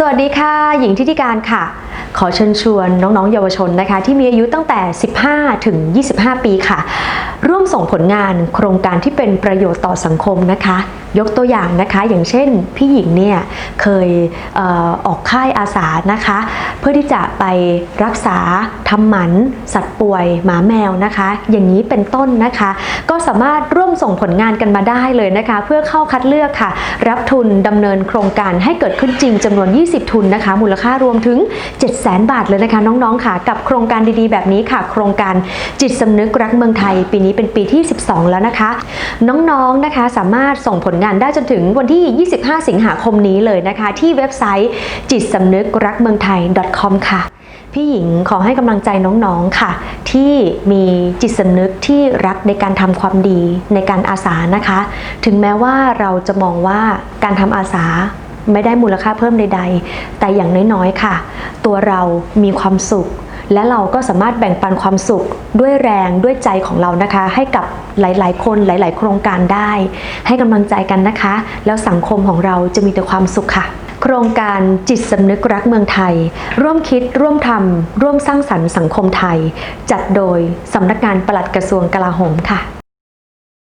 สวัสดีค่ะ หญิงทิติการค่ะ ขอเชิญชวนน้องๆ เยาวชนนะคะ ที่มีอายุตั้งแต่ 15 ถึง 25 ปีค่ะ ร่วมส่งผลงานโครงการที่เป็นประโยชน์ต่อสังคมนะคะ ยกตัวอย่างนะคะ อย่างเช่น พี่หญิงเนี่ยเคยเออออกค่ายอาสานะคะ เพื่อที่จะไปรักษา ทำหมัน สัตว์ป่วย หมาแมวนะคะ อย่างนี้เป็นต้นนะคะ ก็สามารถร่วมส่งผลงานกันมาได้เลยนะคะ เพื่อเข้าคัดเลือกค่ะ รับทุนดำเนินโครงการให้เกิดขึ้นจริงจำนวน 20 ทุนนะคะ มูลค่ารวมถึง 700,000 บาทเลยนะคะ น้องๆค่ะ กับโครงการดีๆ แบบนี้ค่ะ โครงการจิตสำนึกรักเมืองไทย ปีนี้เป็นปีที่ 12 แล้วนะคะ น้องๆนะคะสามารถส่งผลงานได้จนถึงวันที่ 25 สิงหาคมนี้เลยนะคะ ที่เว็บไซต์จิตสำนึกรักเมืองไทย .com ค่ะพี่หญิงขอให้กำลังใจน้องๆค่ะ ที่มีจิตสำนึกที่รักในการทำความดีในการอาสานะคะ ถึงแม้ว่าเราจะมองว่าการทำอาสาไม่ได้มูลค่าเพิ่มใดๆ แต่อย่างน้อยๆค่ะ ตัวเรามีความสุข และเราก็สามารถแบ่งปันความสุขด้วยแรงด้วยใจของเรานะคะ ให้กับหลายๆ คนหลาย ๆ โครงการได้ ให้กำลังใจกันนะคะ แล้วสังคมของเราจะมีแต่ความสุขค่ะ โครงการจิตสำนึกรักเมืองไทย ร่วมคิดร่วมทำร่วมสร้างสรรค์สังคมไทย จัดโดยสำนักงานปลัดกระทรวงกลาโหมค่ะ